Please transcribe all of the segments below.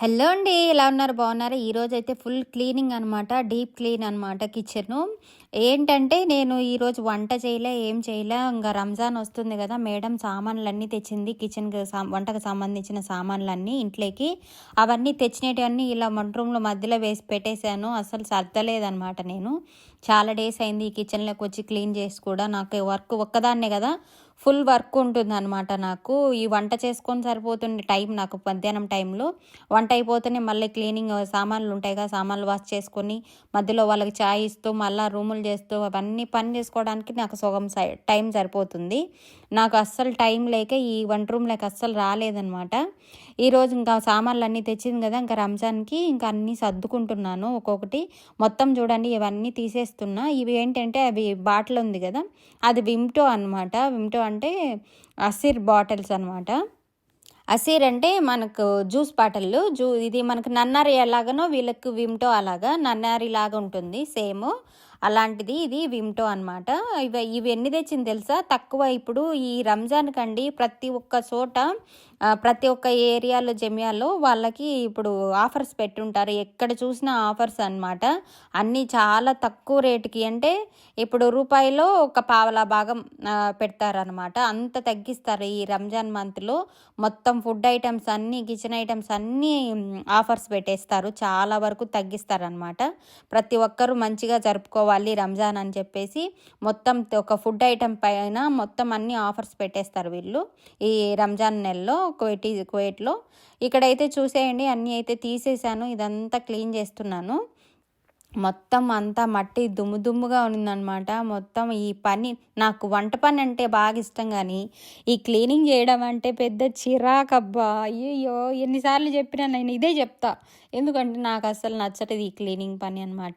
Hello అండి ఎలా ఉన్నారు? బాగున్నారు? ఈరోజు అయితే ఫుల్ క్లీనింగ్ అనమాట డీప్ క్లీన్ అనమాట కిచెను. ఏంటంటే నేను ఈరోజు వంట చేయలే ఏం చేయలే ఇంకా రంజాన్ వస్తుంది కదా మేడం సామాన్లన్నీ తెచ్చింది కిచెన్కి సా వంటకు సంబంధించిన సామాన్లన్నీ ఇంట్లోకి. అవన్నీ తెచ్చినవన్నీ ఇలా వంట రూమ్లో మధ్యలో వేసి పెట్టేశాను అసలు సర్దలేదనమాట నేను. చాలా డేస్ అయింది ఈ కిచెన్లోకి వచ్చి క్లీన్ చేసి కూడా నాకు వర్క్ ఒక్కదాన్నే కదా ఫుల్ వర్క్ ఉంటుంది అనమాట నాకు. ఈ వంట చేసుకొని సరిపోతుండే టైం నాకు మధ్యాహ్నం టైంలో. వంట అయిపోతేనే మళ్ళీ క్లీనింగ్ సామాన్లు ఉంటాయి కదా సామాన్లు వాష్ చేసుకొని మధ్యలో వాళ్ళకి చాయ్ ఇస్తూ మళ్ళీ రూములు చేస్తూ అవన్నీ పని చేసుకోవడానికి నాకు సగం టైం సరిపోతుంది. నాకు అస్సలు టైం లేక ఈ వంట రూమ్లోకి అస్సలు రాలేదనమాట ఈరోజు ఇంకా సామాన్లు అన్నీ తెచ్చింది కదా ఇంకా రంజాన్కి ఇంకా అన్నీ సర్దుకుంటున్నాను ఒక్కొక్కటి. మొత్తం చూడండి ఇవన్నీ తీసేస్తున్నా. ఇవి ఏంటంటే అవి బాటిల్ ఉంది కదా అది విమ్టో అనమాట విమ్టో అంటే అసిర్ బాటిల్స్ అనమాట అసీర్ అంటే మనకు జ్యూస్ బాటిల్లు జూ ఇది మనకు నన్నారి ఎలాగనో వీళ్ళకి విమ్టో అలాగా నన్నారి లాగా ఉంటుంది సేమ్. అలాంటిది ఇది విమ్టో అనమాట ఇవి ఇవి ఎన్ని తెచ్చింది తెలుసా? తక్కువ ఇప్పుడు ఈ రంజాన్ కండి ప్రతి ఒక్క చోట ప్రతి ఒక్క ఏరియాలో జమియాలో వాళ్ళకి ఇప్పుడు ఆఫర్స్ పెట్టుంటారు. ఎక్కడ చూసినా ఆఫర్స్ అనమాట అన్నీ చాలా తక్కువ రేటుకి అంటే ఇప్పుడు రూపాయిలో ఒక పావలా భాగం పెడతారనమాట అంత తగ్గిస్తారు ఈ రంజాన్ మంత్లో. మొత్తం ఫుడ్ ఐటమ్స్ అన్నీ కిచెన్ ఐటమ్స్ అన్నీ ఆఫర్స్ పెట్టేస్తారు. చాలా వరకు తగ్గిస్తారనమాట ప్రతి ఒక్కరూ మంచిగా జరుపుకోవాలి. రంజాన్ అని చెప్పేసి మొత్తం ఒక ఫుడ్ ఐటెం పైన మొత్తం అన్ని ఆఫర్స్ పెట్టేస్తారు వీళ్ళు ఈ రంజాన్ నెలలో కువైట్ కువైట్లో ఇక్కడైతే చూసేయండి అన్నీ అయితే తీసేసాను ఇదంతా క్లీన్ చేస్తున్నాను. మొత్తం అంతా మట్టి దుమ్ము దుమ్ముగా ఉన్నదనమాట. మొత్తం ఈ పని నాకు వంట పని అంటే బాగా ఇష్టం కానీ ఈ క్లీనింగ్ చేయడం అంటే పెద్ద చిరాకబ్బా. అయ్యో ఎన్నిసార్లు చెప్పినా నేను ఇదే చెప్తా. ఎందుకంటే నాకు అసలు నచ్చటది ఈ క్లీనింగ్ పని అనమాట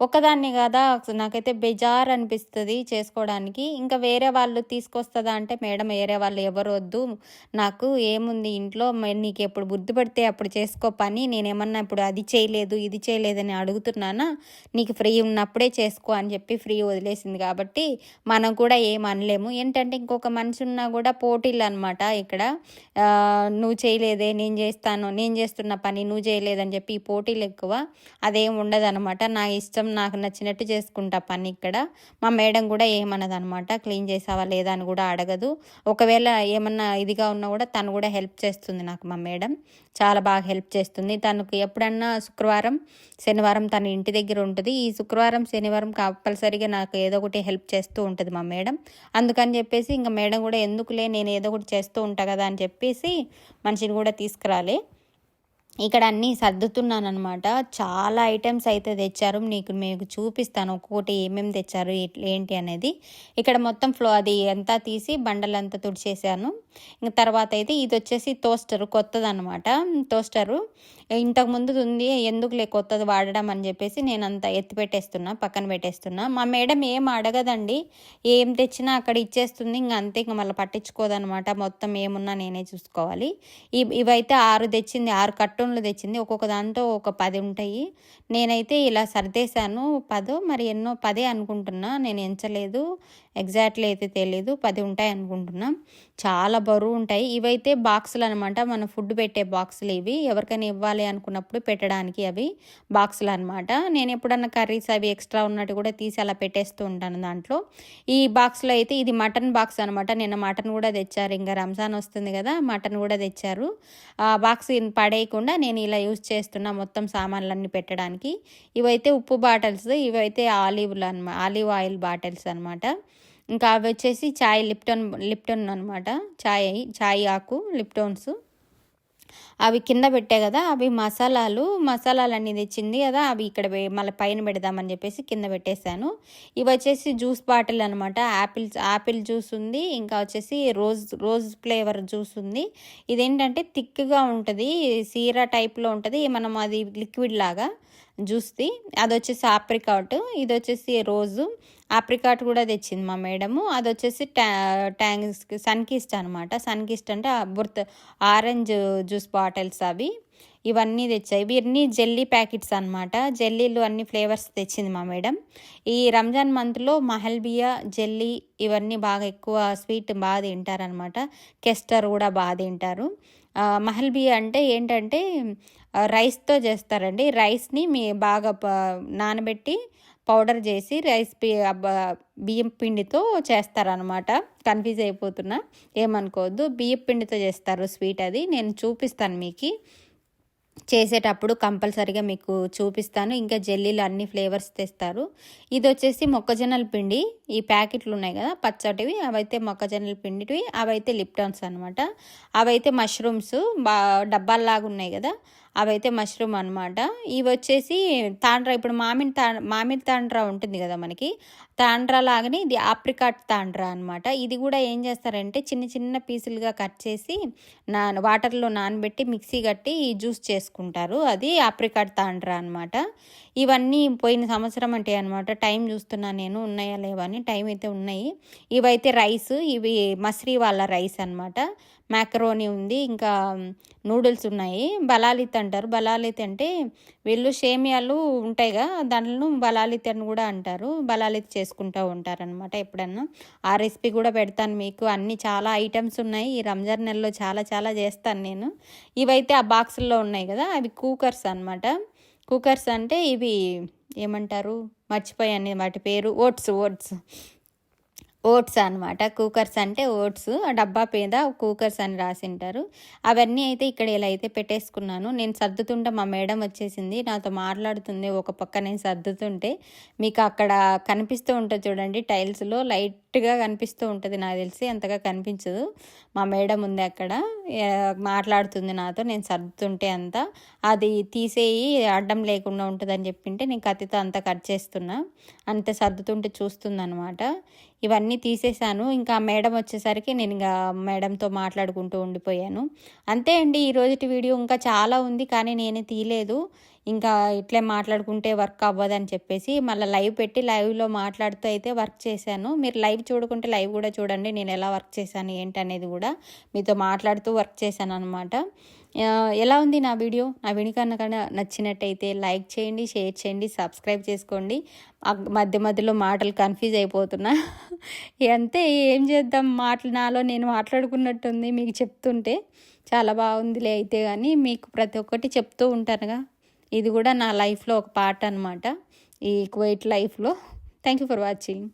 ఒకదాన్ని కదా నాకైతే బెజార్ అనిపిస్తుంది చేసుకోవడానికి. ఇంకా వేరే వాళ్ళు తీసుకొస్తుందా అంటే మేడం వేరే వాళ్ళు ఎవరు వద్దు నాకు ఏముంది ఇంట్లో? నీకు ఎప్పుడు బుద్ధి పడితే అప్పుడు చేసుకో పని. నేనేమన్నా ఇప్పుడు అది చేయలేదు ఇది చేయలేదని అడుగుతున్నానా? నీకు ఫ్రీ ఉన్నప్పుడే చేసుకో అని చెప్పి ఫ్రీ వదిలేసింది కాబట్టి మనం కూడా ఏం అనలేము. ఏంటంటే ఇంకొక మనిషి ఉన్నా కూడా పోటీలు అనమాట ఇక్కడ నువ్వు చేయలేదే నేను చేస్తాను నేను చేస్తున్న పని నువ్వు చేయలేదని చెప్పి ఈ పోటీలు ఎక్కువ. అదేం ఉండదు అనమాట నా ఇష్టం నాకు నచ్చినట్టు చేసుకుంటా పని ఇక్కడ. మా మేడం కూడా ఏమన్నదనమాట క్లీన్ చేసావా లేదా అని కూడా అడగదు. ఒకవేళ ఏమన్నా ఇదిగా ఉన్నా కూడా తను కూడా హెల్ప్ చేస్తుంది నాకు మా మేడం. చాలా బాగా హెల్ప్ చేస్తుంది. తనకు ఎప్పుడన్నా శుక్రవారం శనివారం తన ఇంటి దగ్గర దగ్గర ఉంటుంది. ఈ శుక్రవారం శనివారం కంపల్సరీగా నాకు ఏదో ఒకటి హెల్ప్ చేస్తూ ఉంటుంది మా మేడం. అందుకని చెప్పేసి ఇంకా మేడం కూడా ఎందుకులే నేను ఏదో ఒకటి చేస్తూ ఉంటా కదా అని చెప్పేసి మనిషిని కూడా తీసుకురాలే. ఇక్కడ అన్నీ సర్దుతున్నాను అనమాట చాలా ఐటమ్స్ అయితే తెచ్చారు. నీకు మీకు చూపిస్తాను ఒక్కొక్కటి ఏమేమి తెచ్చారు ఏంటి అనేది. ఇక్కడ మొత్తం ఫ్లో అది అంతా తీసి బండలంతా తుడిచేసాను ఇంకా తర్వాత అయితే ఇది వచ్చేసి టోస్టర్ కొత్తది అనమాట టోస్టరు ఇంతకుముందు ఉంది ఎందుకు లే కొత్తది వాడడం అని చెప్పేసి నేను అంత ఎత్తి పెట్టేస్తున్నా పక్కన పెట్టేస్తున్నా. మా మేడం ఏం అడగదండి ఏం తెచ్చినా అక్కడ ఇచ్చేస్తుంది ఇంక అంతే ఇంక మళ్ళీ పట్టించుకోదనమాట మొత్తం ఏమున్నా నేనే చూసుకోవాలి. ఇవైతే ఆరు తెచ్చింది ఆరు కట్టు కార్టూన్లు తెచ్చింది. ఒక్కొక్క దాంతో ఒక పది ఉంటాయి. నేనైతే ఇలా సర్దేశాను. పదో మరి ఎన్నో పదే అనుకుంటున్నా. నేను ఎంచలేదు. ఎగ్జాక్ట్లీ అయితే తెలియదు పది ఉంటాయి అనుకుంటున్నాం. చాలా బరువు ఉంటాయి. ఇవైతే బాక్సులు అనమాట మన ఫుడ్ పెట్టే బాక్సులు ఇవి. ఎవరికైనా ఇవ్వాలి అనుకున్నప్పుడు పెట్టడానికి అవి బాక్సులు అనమాట నేను ఎప్పుడన్నా కర్రీస్ అవి ఎక్స్ట్రా ఉన్నట్టు కూడా తీసి అలా పెట్టేస్తూ ఉంటాను దాంట్లో. ఈ బాక్స్లో అయితే ఇది మటన్ బాక్స్ అనమాట నిన్న మటన్ కూడా తెచ్చారు. ఇంకా రంజాన్ వస్తుంది కదా మటన్ కూడా తెచ్చారు. ఆ బాక్స్ పడేయకుండా నేను ఇలా యూజ్ చేస్తున్నా మొత్తం సామాన్లన్నీ పెట్టడానికి. ఇవైతే ఉప్పు బాటిల్స్ ఇవైతే ఆలివ్లు అనమాట ఆలివ్ ఆయిల్ బాటిల్స్ అనమాట ఇంకా అవి వచ్చేసి చాయ్ లిప్టన్ లిప్టన్ అనమాట చాయ్ చాయ్ ఆకు లిప్టోన్స్. అవి కింద పెట్టే కదా అవి మసాలాలు మసాలాలు అన్నీ తెచ్చింది కదా అవి ఇక్కడ మళ్ళీ పైన పెడదామని చెప్పేసి కింద పెట్టేశాను. ఇవి వచ్చేసి జ్యూస్ బాటిల్ అనమాట యాపిల్ యాపిల్ జ్యూస్ ఉంది ఇంకా వచ్చేసి రోజ్ రోజ్ ఫ్లేవర్ జ్యూస్ ఉంది. ఇదేంటంటే థిక్గా ఉంటుంది సీరా టైప్లో ఉంటుంది మనం అది లిక్విడ్ లాగా జ్యూస్ది. అది వచ్చేసి ఆప్రికాట్ ఇది వచ్చేసి రోజు. ఆప్రికాట్ కూడా తెచ్చింది మా మేడము. అది వచ్చేసి ట్యా ట్యాంగ్స్ సన్కిస్ట్ అనమాట సన్కిస్ట్ అంటే బుర్త ఆరెంజ్ జ్యూస్ బాటిల్ బాటిల్స్ అవి ఇవన్నీ తెచ్చాయి. ఇవన్నీ జెల్లీ ప్యాకెట్స్ అనమాట జెల్లీలు అన్ని ఫ్లేవర్స్ తెచ్చింది మా మేడం. ఈ రంజాన్ మంత్లో మహల్బియా జెల్లీ ఇవన్నీ బాగా ఎక్కువ స్వీట్ బాగా తింటారనమాట కెస్టర్ కూడా బాగా తింటారు. మహల్బియా అంటే ఏంటంటే రైస్తో చేస్తారండి. రైస్ని మీ బాగా నానబెట్టి పౌడర్ చేసి రైస్ బియ్యం పిండితో చేస్తారనమాట కన్ఫ్యూజ్ అయిపోతున్నా. ఏమనుకోవద్దు. బియ్యం పిండితో చేస్తారు స్వీట్ అది. నేను చూపిస్తాను మీకు. చేసేటప్పుడు కంపల్సరిగా మీకు చూపిస్తాను. ఇంకా జెల్లీలు అన్ని ఫ్లేవర్స్ తెస్తారు. ఇది వచ్చేసి మొక్కజొన్నల పిండి. ఈ ప్యాకెట్లు ఉన్నాయి కదా పచ్చటివి. అవైతే మొక్కజొన్నల పిండివి అవైతే లిప్టాన్స్ అనమాట అవైతే మష్రూమ్స్ బా డబ్బాల్లాగా ఉన్నాయి కదా అవైతే మష్రూమ్ అనమాట ఇవి వచ్చేసి తాండ్ర ఇప్పుడు మామిడి తా మామిడి తాండ్ర ఉంటుంది కదా మనకి తాండ్రా లాగానే ఇది ఆప్రికాట్ తాండ్రా అనమాట ఇది కూడా ఏం చేస్తారంటే చిన్న చిన్న పీసులుగా కట్ చేసి నా వాటర్లో నానబెట్టి మిక్సీ కట్టి జ్యూస్ చేసుకుంటారు. అది ఆప్రికాట్ తాండ్రా అనమాట ఇవన్నీ పోయిన సంవత్సరం అంటే అనమాట టైం చూస్తున్నాను నేను ఉన్నాయా లేవా అని టైం అయితే ఉన్నాయి. ఇవైతే రైస్ ఇవి మస్రీ వాళ్ళ రైస్ అనమాట మ్యాక్రోనీ ఉంది ఇంకా నూడిల్స్ ఉన్నాయి. బలాలిత్ అంటారు. బలాలిత్ అంటే వీళ్ళు షేమియాలు ఉంటాయిగా దాంట్లో బలాలిత్ అని కూడా అంటారు. బలాలిత్ చేసుకుంటూ ఉంటారనమాట ఎప్పుడన్నా. ఆ రెసిపీ కూడా పెడతాను మీకు. అన్ని చాలా ఐటమ్స్ ఉన్నాయి. ఈ రంజాన్ నెలలో చాలా చాలా చేస్తాను నేను. ఇవైతే ఆ బాక్సుల్లో ఉన్నాయి కదా అవి కూకర్స్ అనమాట కుకర్స్ అంటే ఇవి ఏమంటారు? మర్చిపోయాను వాటి పేరు. Oats oats. ఓట్స్ అనమాట కూకర్స్ అంటే ఓట్స్. ఆ డబ్బా మీద కూకర్స్ అని రాసింటారు. అవన్నీ అయితే ఇక్కడ ఇలా అయితే పెట్టేసుకున్నాను. నేను సర్దుతుంటే మా మేడం వచ్చేసింది. నాతో మాట్లాడుతుంది. ఒక పక్క నేను సర్దుతుంటే మీకు అక్కడ కనిపిస్తూ ఉంటుంది చూడండి టైల్స్లో లైట్గా కనిపిస్తూ ఉంటుంది నాకు తెలిసి. అంతగా కనిపించదు. మా మేడం ఉంది అక్కడ. మాట్లాడుతుంది నాతో. నేను సర్దుతుంటే అంతా. అది తీసేయి అడ్డం లేకుండా ఉంటుందని చెప్పింటే నేను కత్తితో అంతా కట్ చేస్తున్నా. అంత సర్దుతుంటే చూస్తుందనమాట ఇవన్నీ తీసేశాను. ఇంకా మేడం వచ్చేసరికి నేను ఇంకా మేడంతో మాట్లాడుకుంటూ ఉండిపోయాను. అంతే అండి ఈరోజుటి వీడియో ఇంకా చాలా ఉంది కానీ నేనే తీయలేదు. ఇంకా ఇట్లే మాట్లాడుకుంటే వర్క్ అవ్వదని చెప్పేసి మళ్ళీ లైవ్ పెట్టి లైవ్లో మాట్లాడుతూ అయితే వర్క్ చేశాను. మీరు లైవ్ చూడకుంటే లైవ్ కూడా చూడండి నేను ఎలా వర్క్ చేశాను ఏంటనేది కూడా మీతో మాట్లాడుతూ వర్క్ చేశాను అనమాట ఎలా ఉంది నా వీడియో? నా వీడియో కన్నా నచ్చినట్టయితే లైక్ చేయండి షేర్ చేయండి సబ్స్క్రైబ్ చేసుకోండి. మధ్య మధ్యలో మాటలు కన్ఫ్యూజ్ అయిపోతున్నా. అంతే ఏం చేద్దాం? మాటలు నాలో నేను మాట్లాడుకున్నట్టుంది మీకు చెప్తుంటే. చాలా బాగుందిలే అయితే కానీ మీకు ప్రతి ఒక్కటి చెప్తూ ఉంటానుగా. ఇది కూడా నా లైఫ్లో ఒక పార్ట్ అనమాట ఈ క్వైట్ లైఫ్లో. Thank you for watching